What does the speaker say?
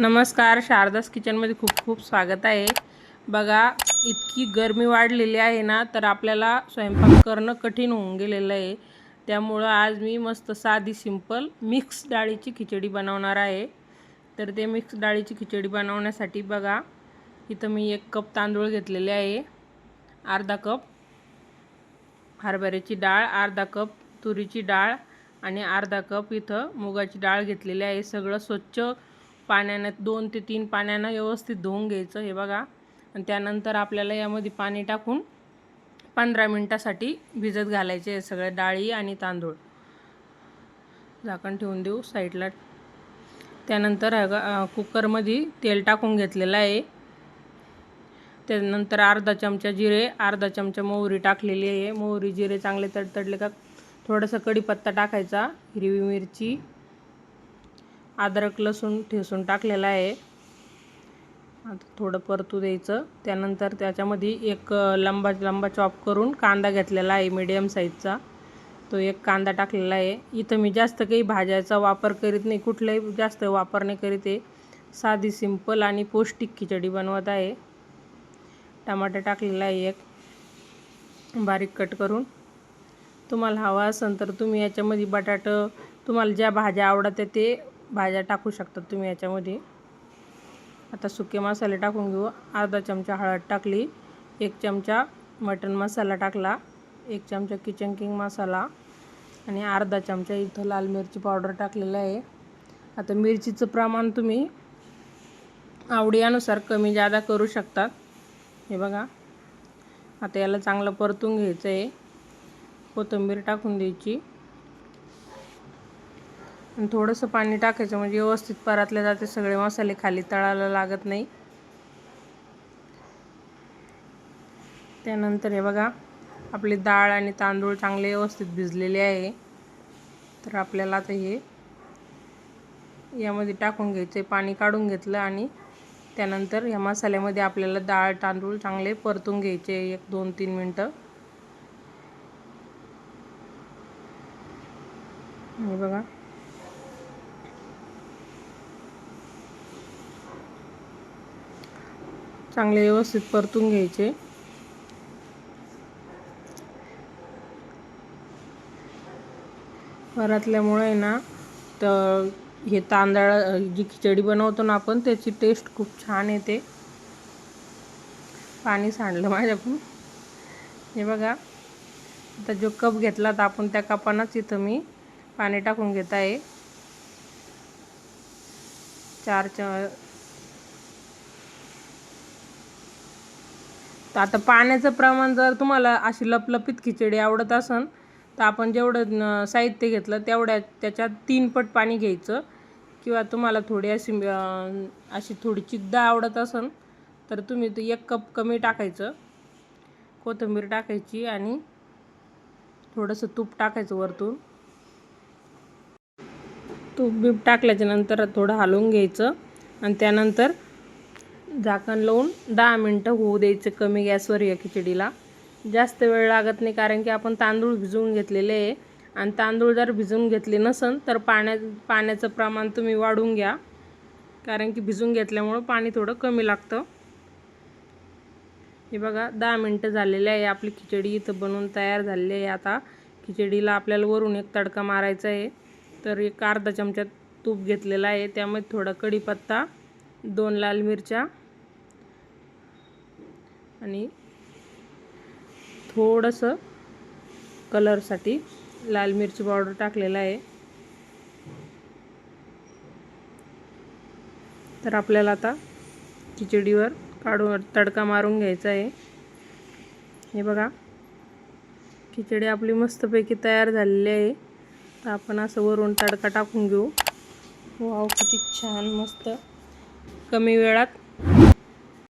नमस्कार शारदास किचनमध्ये खूप खूप स्वागत आहे. बघा इतकी गरमी वाढलेली आहे ना तर आपल्याला स्वयंपाक करणं कठीण होऊन गेलेलं आहे. त्यामुळं आज मी मस्त साधी सिंपल मिक्स डाळीची खिचडी बनवणार आहे. तर ते मिक्स डाळीची खिचडी बनवण्यासाठी बघा इथं मी एक कप तांदूळ घेतलेले आहे. अर्धा कप हरभऱ्याची डाळ अर्धा कप तुरीची डाळ आणि अर्धा कप इथं मुगाची डाळ घेतलेली आहे. सगळं स्वच्छ पाण्यानं दोन ते तीन पाण्यानं व्यवस्थित धुवून घ्यायचं हे बघा. आणि त्यानंतर आपल्याला यामध्ये पाणी टाकून पंधरा मिनटासाठी भिजत घालायचे आहे सगळ्या डाळी आणि तांदूळ. झाकण ठेवून देऊ साईडला. त्यानंतर कुकरमध्ये तेल टाकून घेतलेलं आहे. त्यानंतर अर्धा चमचा जिरे अर्धा चमचा मोहरी टाकलेली आहे. मोहरी जिरे चांगले तडतडले का थोडासा कढीपत्ता टाकायचा हिरवी मिरची अद्रक लसूण ठेसून टाकलेला आहे. आता थोडं परतू द्यायचं. त्यानंतर त्याच्यामध्ये एक लंबा लंबा चॉप करून कांदा घेतलेला आहे मीडियम साईजचा तो एक कांदा टाकलेला आहे. इथं मी जास्त काही भाज्याचा वापर करीत नाही. कुठलाही जास्त वापर नाही करीत आहे. साधी सिंपल आणि पौष्टिक खिचडी बनवत आहे. टमाटर टाकलेला आहे एक. बारीक कट करून. तुम्हाला हवा असेल तर तुम्ही याच्यामध्ये बटाटं तुम्हाला ज्या भाज्या आवडतात ते भाज्या टाकू शकतात तुम्ही याच्यामध्ये. आता सुके मसाले टाकून घेऊ. अर्धा चमचा हळद टाकली एक चमचा मटन मसाला टाकला एक चमचा किचन किंग मसाला आणि अर्धा चमचा इथं लाल मिरची पावडर टाकलेलं आहे. आता मिरचीचं प्रमाण तुम्ही आवडीनुसार कमी जादा करू शकतात. हे बघा. आता याला चांगलं परतून घ्यायचं आहे कोथिंबीर टाकून द्यायची. आणि थोडंसं पाणी टाकायचं म्हणजे व्यवस्थित परतले जाते सगळे मसाले खाली तळायला लागत नाही. त्यानंतर हे बघा आपली डाळ आणि तांदूळ चांगले व्यवस्थित भिजलेले आहे. तर आपल्याला आता हे यामध्ये टाकून घ्यायचे पाणी काढून घेतलं आणि त्यानंतर या मसाल्यामध्ये आपल्याला डाळ तांदूळ चांगले परतून घ्यायचे एक दोन तीन मिनटं. हे बघा. चांगले व्यवस्थित परतून घ्यायचे. परतल्यामुळे ना तर हे तांदळ जी खिचडी बनवतो ना आपण त्याची टेस्ट खूप छान येते. पाणी सांडलं माझ्याकडून. हे बघा. आता जो कप घेतला तर आपण त्या कपानंच इथं मी पाणी टाकून घेत आहे. चार च तर आता पाण्याचं प्रमाण जर तुम्हाला अशी लपलपीत खिचडी आवडत असेल तर आपण जेवढं साहित्य घेतलं तेवढ्या त्याच्यात तीन पट पाणी घ्यायचं. किंवा तुम्हाला थोडी अशी अशी थोडी चिद्दा आवडत असेल तर तुम्ही ते एक कप कमी टाकायचं. कोथिंबीर टाकायची आणि थोडंसं तूप टाकायचं वरतून. तूप बीप टाकल्याच्यानंतर थोडं हलवून घ्यायचं. आणि त्यानंतर झाकण लावून दहा मिनटं होऊ द्यायचं कमी गॅसवर या खिचडीला. जास्त वेळ लागत नाही कारण की आपण तांदूळ भिजवून घेतलेले आहे. आणि तांदूळ जर भिजवून घेतले नसन तर पाण्या पाण्याचं प्रमाण तुम्ही वाढवून घ्या. कारण की भिजवून घेतल्यामुळं पाणी थोडं कमी लागतं. हे बघा दहा मिनटं झालेले आहे. आपली खिचडी इथं बनवून तयार झालेली आहे. आता खिचडीला आपल्याला वरून एक तडका मारायचा आहे. तर एक अर्धा चमचा तूप घेतलेला आहे. त्यामध्ये थोडा कढीपत्ता दोन लाल मिरच्या आणि थोडंसं कलरसाठी लाल मिरची पावडर टाकलेला आहे. तर आपल्याला आता खिचडीवर काढून तडका मारून घ्यायचा आहे. हे बघा खिचडी आपली मस्तपैकी तयार झालेली आहे. तर आपण असं वरून तडका टाकून घेऊ. वाव किती छान मस्त. कमी वेळात